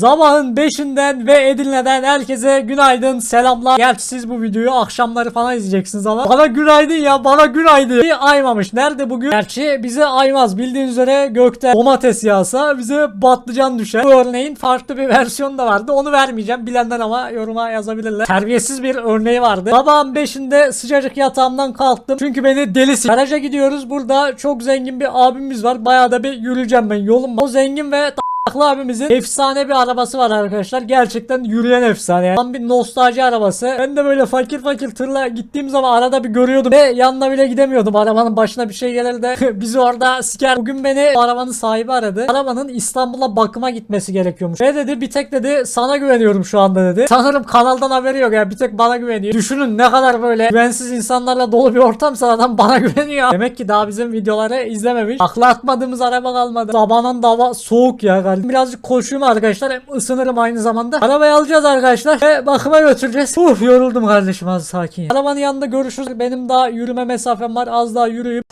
Sabahın 5'inden ve Edirne'den herkese günaydın, selamlar. Gerçi siz bu videoyu akşamları falan izleyeceksiniz ama bana günaydın ya, bana günaydın. Bir aymamış. Nerede bugün? Gerçi bize aymaz. Bildiğiniz üzere gökte domates yağsa bize patlıcan düşer. Bu örneğin farklı bir versiyonu da vardı. Onu vermeyeceğim. Bilenler ama yoruma yazabilirler. Terbiyesiz bir örneği vardı. Sabahın 5'inde sıcacık yatağımdan kalktım. Çünkü beni delisi. Garaja gidiyoruz. Burada çok zengin bir abimiz var. Bayağı da bir yürüyeceğim ben yolum. O zengin ve Aklı abimizin efsane bir arabası var arkadaşlar. Gerçekten yürüyen efsane. Yani. Tam bir nostalji arabası. Ben de böyle fakir fakir tırla gittiğim zaman arada bir görüyordum. Ve yanına bile gidemiyordum. Arabanın başına bir şey gelir de bizi orada siker. Bugün beni arabanın sahibi aradı. Arabanın İstanbul'a bakıma gitmesi gerekiyormuş. Ve dedi bir tek dedi sana güveniyorum şu anda dedi. Sanırım kanaldan haberi yok ya. Bir tek bana güveniyor. Düşünün ne kadar böyle güvensiz insanlarla dolu bir ortamsa adam bana güveniyor. Demek ki daha bizim videoları izlememiş. Akla atmadığımız araba kalmadı. Sabahın dava soğuk ya galiba. Birazcık koşuyum arkadaşlar. Hem ısınırım aynı zamanda. Arabayı alacağız arkadaşlar. Ve bakıma götüreceğiz. Uf yoruldum kardeşim az sakin. Arabanın yanında görüşürüz. Benim daha yürüme mesafem var. Az daha yürüyüp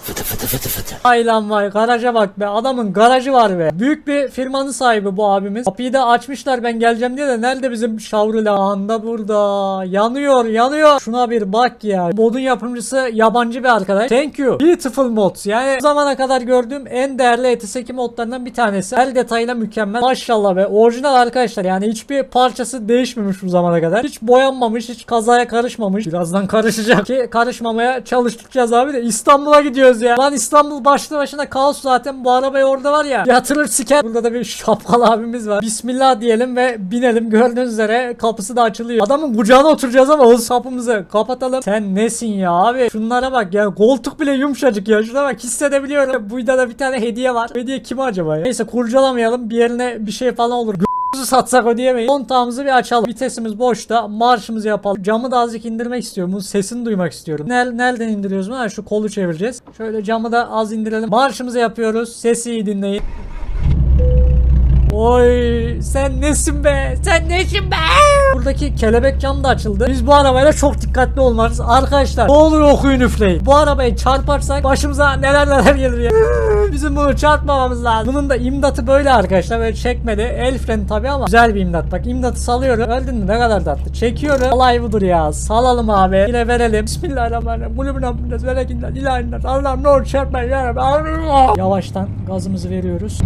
Ay lan vay garaja bak be adamın garajı var be. Büyük bir firmanın sahibi bu abimiz. Kapıyı da açmışlar ben geleceğim diye de nerede bizim Chevrolet anda burada. Yanıyor yanıyor. Şuna bir bak ya. Modun yapımcısı yabancı bir arkadaş. Thank you. Beautiful mods. Yani bu zamana kadar gördüğüm en değerli ETS2 modlarından bir tanesi. Her detayla mükemmel. Maşallah be. Orijinal arkadaşlar yani hiçbir parçası değişmemiş bu zamana kadar. Hiç boyanmamış, hiç kazaya karışmamış. Birazdan karışacak ki karışmamaya çalıştıracağız abi de İstanbul'a gidiyoruz ya. Lan İstanbul başlı başına kaos zaten. Bu arabayı orada var ya. Yatırır siker. Burada da bir şapkalı abimiz var. Bismillah diyelim ve binelim. Gördüğünüz üzere kapısı da açılıyor. Adamın kucağına oturacağız ama o kapımızı kapatalım. Sen nesin ya abi? Şunlara bak ya. Koltuk bile yumuşacık ya. Şuna bak hissedebiliyorum. Burada da bir tane hediye var. Hediye kim acaba ya? Neyse kurcalamayalım. Bir yerine bir şey falan olur. Gö***'ümüzü satsak ödeyemeyiz. Kontağımızı bir açalım. Vitesimiz boşta. Marşımızı yapalım. Camı da azıcık indirmek istiyorum. Bunun sesini duymak istiyorum. Nel, nereden indiriyoruz bunu? Şu kolu çevireceğiz. Şöyle camı da az indirelim. Marşımızı yapıyoruz. Sesi iyi dinleyin. Oy sen nesin be? Sen nesin be? Buradaki kelebek cam da açıldı. Biz bu arabayla çok dikkatli olmalıyız. Arkadaşlar ne olur okuyun üfleyin. Bu arabayı çarparsak başımıza neler neler gelir ya. Bizim bunu çarpmamamız lazım. Bunun da imdatı böyle arkadaşlar. Böyle çekmedi. El freni tabi ama güzel bir imdat. Bak imdatı salıyorum. Öldün mü? Ne kadar tatlı. Çekiyorum. Olay budur ya. Salalım abi. Yine verelim. Bismillahirrahmanirrahim. Kulübün abdülles. Velekinden. ilahinden. Allah'ım ne olur çarpmayın. Yavaştan gazımızı veriyoruz.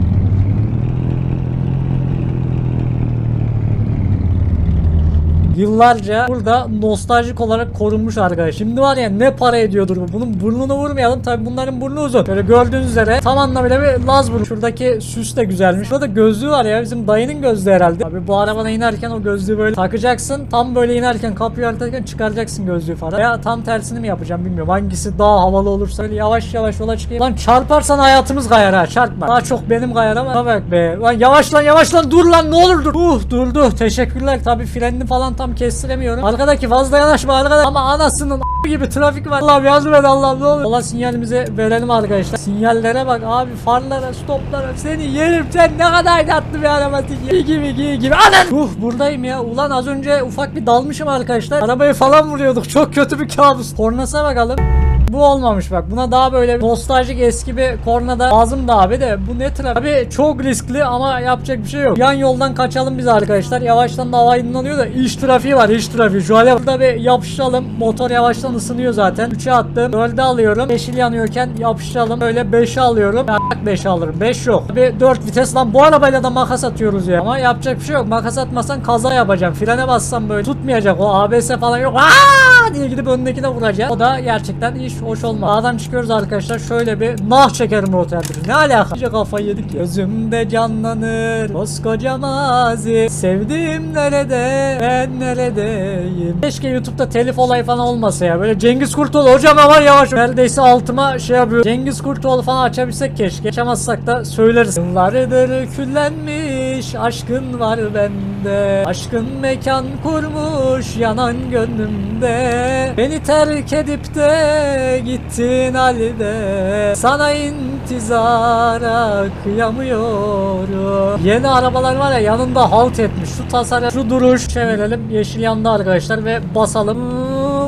Yıllarca burada nostaljik olarak korunmuş arkadaş. Şimdi var ya ne para ediyordur bu. Bunun burnunu vurmayalım. Tabi bunların burnu uzun. Böyle gördüğünüz üzere tam anlamıyla bir Laz burnu. Şuradaki süs de güzelmiş. Burada gözlüğü var ya. Bizim dayının gözlüğü herhalde. Abi bu arabana inerken o gözlüğü böyle takacaksın. Tam böyle inerken kapıyı örterken çıkaracaksın gözlüğü falan. Ya tam tersini mi yapacağım bilmiyorum. Hangisi daha havalı olursa böyle yavaş yavaş yola çıkayım. Lan çarparsan hayatımız kayar ha. Çarpma. Daha çok benim kayar ama. Bak be. Lan yavaş lan yavaş lan dur lan ne olur dur. Uh durdu. Teşekkürler. Tabi frenini falan tam kestiremiyorum. Arkadaki fazla yanaşma arkadaş. Ama anasının gibi trafik var. Allah'ım yardım et ne olur. Allah sinyalimizi verelim arkadaşlar. Sinyallere bak abi farlara stoplara seni yerim sen ne kadar tatlı bir arabasın. İyi gibi iyi gibi. Anan. Uh buradayım ya. Ulan az önce ufak bir dalmışım arkadaşlar. Arabayı falan vuruyorduk. Çok kötü bir kabus. Kornasa bakalım. Bu olmamış bak. Buna daha böyle nostaljik eski bir korna da lazım da abi de. Bu ne trafik? Abi çok riskli ama yapacak bir şey yok. Yan yoldan kaçalım biz arkadaşlar. Yavaştan da hava aydınlanıyor da iş trafiği var iş trafiği. Şu hale burada bir yapışalım. Motor yavaştan ısınıyor zaten. 3'e attım. 4'e alıyorum. Yeşil yanıyorken yapışalım. Böyle 5'e alıyorum. Ben 5 alırım. 5 yok. Abi 4 vites lan bu arabayla da makas atıyoruz ya. Ama yapacak bir şey yok. Makas atmasan kaza yapacağım. Frene bassam böyle tutmayacak. O ABS falan yok. Aa diye gidip önündekine vuracak. O da gerçekten iş hoş olmaz. Dağdan çıkıyoruz arkadaşlar. Şöyle bir nah çekerim roterdir. Ne alaka? İyice kafayı yedik ya. Gözümde canlanır koskoca mazi. Sevdim nerede ben neredeyim. Keşke YouTube'da telif olayı falan olmasa ya. Böyle Cengiz Kurtoğlu hocam aman yavaş. Neredeyse altıma şey yapıyor. Cengiz Kurtoğlu falan açabilsek keşke. Açamazsak da söyleriz. Yıllardır küllenmiş aşkın var bende. Aşkın mekan kurmuş yanan gönlümde. Beni terk edip de gittin halde. Sana intizara kıyamıyorum. Yeni arabalar var ya yanında halt etmiş. Şu tasarım, şu duruş. Çevirelim. Yeşil yandı arkadaşlar ve basalım.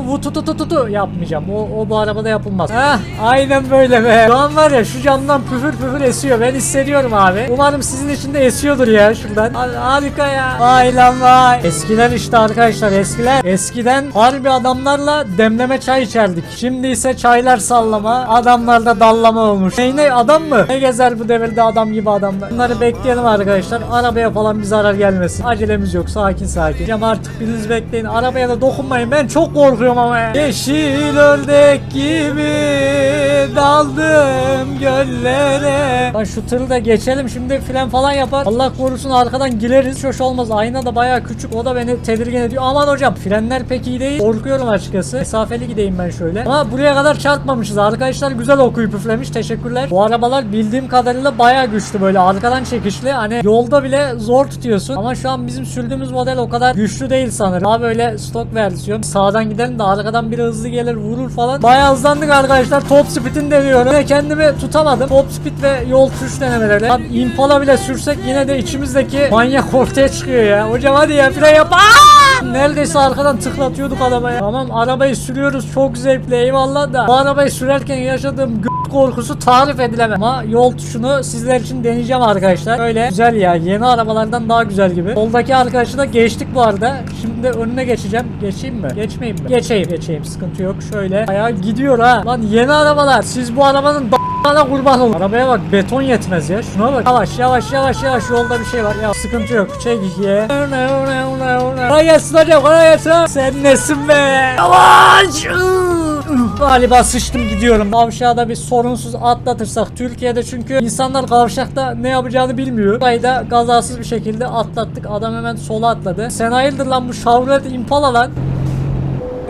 Vu tu tu tu tu tu yapmayacağım. O, o bu arabada yapılmaz. Heh, aynen böyle be. Şu an var ya şu camdan püfür püfür esiyor. Ben hissediyorum abi. Umarım sizin için de esiyordur ya şuradan. Ha- Harika ya. Vay lan vay. Eskiden işte arkadaşlar eskiler. Eskiden harbi adamlarla demleme çay içerdik. Şimdi ise çaylar sallama. Adamlarda dallama olmuş. Ney ne adam mı? Ne gezer bu devirde adam gibi adamlar. Bunları bekleyelim arkadaşlar. Arabaya falan bir zarar gelmesin. Acelemiz yok. Sakin sakin. Cam artık biriniz bekleyin. Arabaya da dokunmayın. Ben çok korkuyorum ama ya. Yeşil ördek gibi daldım göllere. Lan şu tırı da geçelim şimdi fren falan yapar. Allah korusun arkadan gireriz. Hiç hoş olmaz. Ayna da bayağı küçük. O da beni tedirgin ediyor. Aman hocam frenler pek iyi değil. Korkuyorum açıkçası. Mesafeli gideyim ben şöyle. Ama buraya kadar çarpmamışız. Arkadaşlar güzel okuyup üflemiş. Teşekkürler. Bu arabalar bildiğim kadarıyla bayağı güçlü böyle. Arkadan çekişli. Hani yolda bile zor tutuyorsun. Ama şu an bizim sürdüğümüz model o kadar güçlü değil sanırım. Daha böyle stok versiyon. Sağdan gidelim de arkadan biri hızlı gelir vurur falan. Bayağı hızlandık arkadaşlar. Top speed'ini deniyorum. Ve kendimi tutamadım. Top speed ve yol tuş denemeleri. Lan Impala bile sürsek yine de içimizdeki manyak ortaya çıkıyor ya. Hocam hadi ya fren yap. Neredeyse arkadan tıklatıyorduk arabaya. Tamam arabayı sürüyoruz çok zevkli eyvallah da. Bu arabayı sürerken yaşadığım korkusu tarif edilemez. Ama yol tuşunu sizler için deneyeceğim arkadaşlar. Öyle güzel ya. Yeni arabalardan daha güzel gibi. Soldaki arkadaşı da geçtik bu arada. Şimdi önüne geçeceğim. Geçeyim mi? Geçmeyeyim mi? Geçeyim. Geçeyim. Sıkıntı yok. Şöyle. Ayağı gidiyor ha. Lan yeni arabalar. Siz bu arabanın bana kurban olun. Arabaya bak beton yetmez ya. Şuna bak. Yavaş yavaş yavaş yavaş yolda bir şey var. Ya sıkıntı yok. Çek ikiye. Kolay gelsin hocam. Kolay gelsin. Sen nesin be? Yavaş. Galiba sıçtım gidiyorum. Kavşağı bir sorunsuz atlatırsak Türkiye'de çünkü insanlar kavşakta ne yapacağını bilmiyor. Burayı da kazasız bir şekilde atlattık. Adam hemen sola atladı. Sen hayırdır lan bu Chevrolet Impala lan.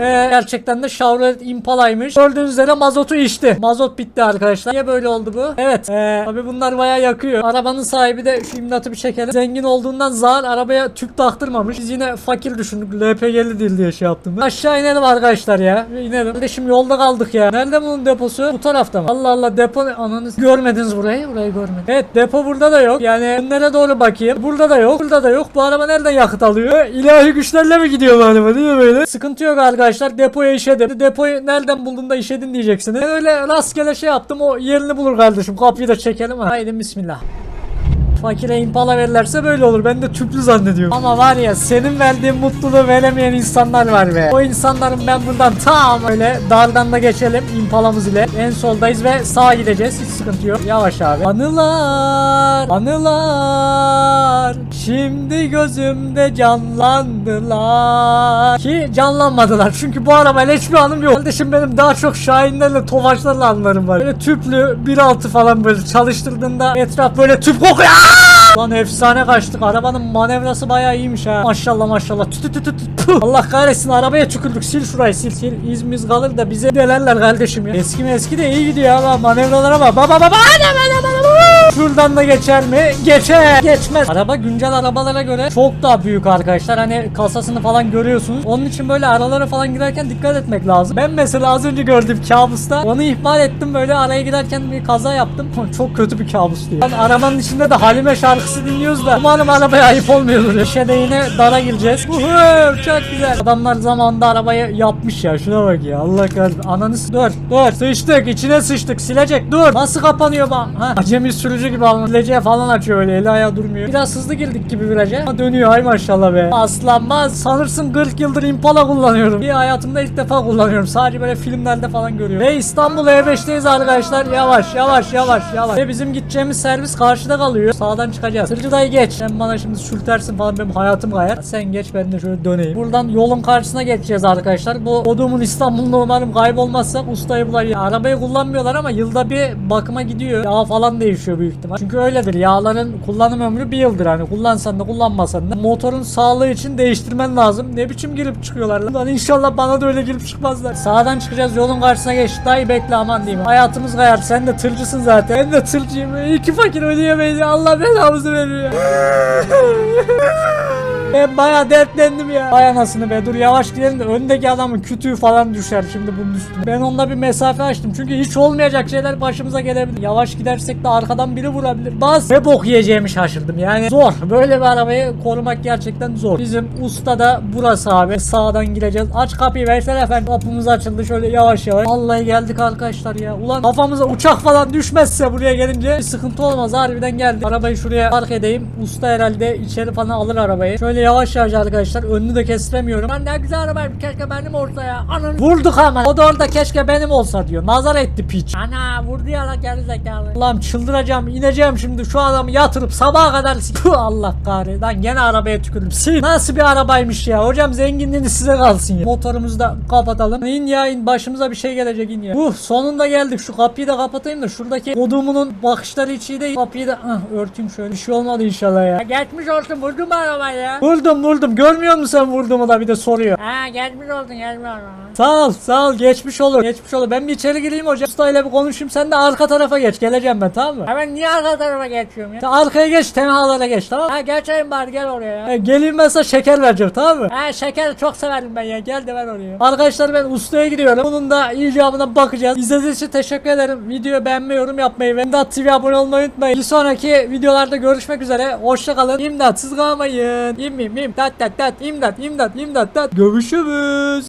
Ee, gerçekten de Chevrolet Impala'ymış. Gördüğünüz üzere mazotu içti. Mazot bitti arkadaşlar. Niye böyle oldu bu? Evet. Ee, tabii bunlar bayağı yakıyor. Arabanın sahibi de şu imdatı bir çekelim. Zengin olduğundan zar arabaya tüp taktırmamış. Biz yine fakir düşündük. LPG'li değil diye şey yaptım. ben. Aşağı inelim arkadaşlar ya. İnelim. Kardeşim yolda kaldık ya. Nerede bunun deposu? Bu tarafta mı? Allah Allah depo? Ananız görmediniz burayı. Burayı görmedim. Evet depo burada da yok. Yani önlere doğru bakayım. Burada da yok. Burada da yok. Bu araba nereden yakıt alıyor? İlahi güçlerle mi gidiyor bu araba? Değil mi böyle? Sıkıntı yok arkadaşlar. Depoya işedim. Depoyu nereden buldun da işedin diyeceksiniz. Öyle rastgele şey yaptım. O yerini bulur kardeşim. Kapıyı da çekelim ha. Haydi bismillah. Fakire impala verirlerse böyle olur. Ben de tüplü zannediyorum. Ama var ya senin verdiğin mutluluğu veremeyen insanlar var be. O insanların ben buradan tam öyle dardan da geçelim impalamız ile. En soldayız ve sağa gideceğiz. Hiç sıkıntı yok. Yavaş abi. Anılar, anılar. Şimdi gözümde canlandılar. Ki canlanmadılar. Çünkü bu arabayla hiçbir anım yok. Kardeşim benim daha çok şahinlerle, tofaşlarla anılarım var. Böyle tüplü 1.6 falan böyle çalıştırdığında etraf böyle tüp kokuyor. Lan efsane kaçtık. Arabanın manevrası bayağı iyiymiş ha. Maşallah maşallah. Tü tü tü tü. Puh. Allah kahretsin arabaya tükürdük. Sil şurayı sil sil. İzimiz kalır da bize delerler kardeşim ya. Eski mi eski de iyi gidiyor ama manevralara bak. Baba baba. Ana, ana, ana. Şuradan da geçer mi? Geçer. Geçmez. Araba güncel arabalara göre çok daha büyük arkadaşlar. Hani kasasını falan görüyorsunuz. Onun için böyle aralara falan girerken dikkat etmek lazım. Ben mesela az önce gördüm kabusta. Onu ihmal ettim böyle araya giderken bir kaza yaptım. Çok kötü bir kabustu ya. Lan arabanın içinde de Halime şarkısı dinliyoruz da. Umarım arabaya ayıp olmuyordur. İşe de yine dara gireceğiz. Uhu, çok güzel. Adamlar zamanında arabayı yapmış ya. Şuna bak ya. Allah kahretsin. Ananı dur. Dur. Sıçtık. içine sıçtık. Silecek. Dur. Nasıl kapanıyor bak. Acemi sürücü gibi ama. Sileceği falan açıyor öyle. Eli ayağı durmuyor. Biraz hızlı girdik gibi viraja. Ha, dönüyor. Ay maşallah be. Aslanmaz. Sanırsın 40 yıldır Impala kullanıyorum. Bir hayatımda ilk defa kullanıyorum. Sadece böyle filmlerde falan görüyorum. Ve İstanbul E5'teyiz arkadaşlar. Yavaş yavaş yavaş yavaş. Ve bizim gideceğimiz servis karşıda kalıyor. Sağdan çıkacağız. Sırcı dayı geç. Sen bana şimdi sürtersin falan benim hayatım kayar. Sen geç ben de şöyle döneyim. Buradan yolun karşısına geçeceğiz arkadaşlar. Bu odumun İstanbul'da umarım kaybolmazsak ustayı bular. Arabayı kullanmıyorlar ama yılda bir bakıma gidiyor. Yağ falan değişiyor büyük ihtimal. Çünkü öyledir. Yağların kullanım ömrü bir yıldır. Hani kullansan da kullanmasan da. Motorun sağlığı için değiştirmen lazım. Ne biçim girip çıkıyorlar lan. Lan inşallah bana da öyle girip çıkmazlar. Sağdan çıkacağız yolun karşısına geç. Dayı bekle aman diyeyim. Hayatımız kayar. Sen de tırcısın zaten. Ben de tırcıyım. İki fakir ödeyemeyiz. Allah belamızı veriyor. Ben baya dertlendim ya. Vay anasını be dur yavaş gidelim de öndeki adamın kütüğü falan düşer şimdi bunun üstüne. Ben onunla bir mesafe açtım çünkü hiç olmayacak şeyler başımıza gelebilir. Yavaş gidersek de arkadan biri vurabilir. Bas ve bok yiyeceğimi şaşırdım yani. Zor. Böyle bir arabayı korumak gerçekten zor. Bizim usta da burası abi. Sağdan gireceğiz. Aç kapıyı versene efendim. Kapımız açıldı şöyle yavaş yavaş. Vallahi geldik arkadaşlar ya. Ulan kafamıza uçak falan düşmezse buraya gelince bir sıkıntı olmaz. Harbiden geldik. Arabayı şuraya park edeyim. Usta herhalde içeri falan alır arabayı. Şöyle yavaş yavaş arkadaşlar. Önünü de kestiremiyorum. Lan ne güzel arabayım. Keşke benim olsa ya. Ananı vurduk hemen. O da orada keşke benim olsa diyor. Nazar etti piç. Ana vurdu ya lan geri zekalı. Allah'ım çıldıracağım. ineceğim şimdi. Şu adamı yatırıp sabaha kadar Puh, Allah kahretsin. Lan gene arabaya tükürdüm. Sil. Nasıl bir arabaymış ya. Hocam zenginliğini size kalsın ya. Motorumuzu da kapatalım. İn ya in. Başımıza bir şey gelecek in ya. Uh sonunda geldik. Şu kapıyı da kapatayım da şuradaki kodumunun bakışları içi de kapıyı da ah, örteyim şöyle. Bir şey olmadı inşallah ya. Geçmiş olsun vurdun mu arabayı ya? Vurdum vurdum. Görmüyor musun sen vurduğumu da bir de soruyor. Ha geçmiş olsun geçmiş olsun. Sağ ol sağ ol geçmiş olur. Geçmiş olur. Ben bir içeri gireyim hocam. Ustayla bir konuşayım. Sen de arka tarafa geç. Geleceğim ben tamam mı? Hemen niye arka tarafa geçiyorum ya? Sen arkaya geç tenhalara geç tamam mı? Ha geçeyim bari gel oraya ya. Ha, geleyim ben sana şeker vereceğim tamam mı? Ha şeker çok severim ben ya. Gel de ver oraya. Arkadaşlar ben ustaya gidiyorum. Bunun da icabına bakacağız. İzlediğiniz için teşekkür ederim. Videoyu beğenmeyi, yorum yapmayı ve İmdat TV abone olmayı unutmayın. Bir sonraki videolarda görüşmek üzere. Hoşçakalın. İmdatsız kalmayın. İm im im tat tat tat. İmdat imdat imdat tat. Görüşürüz.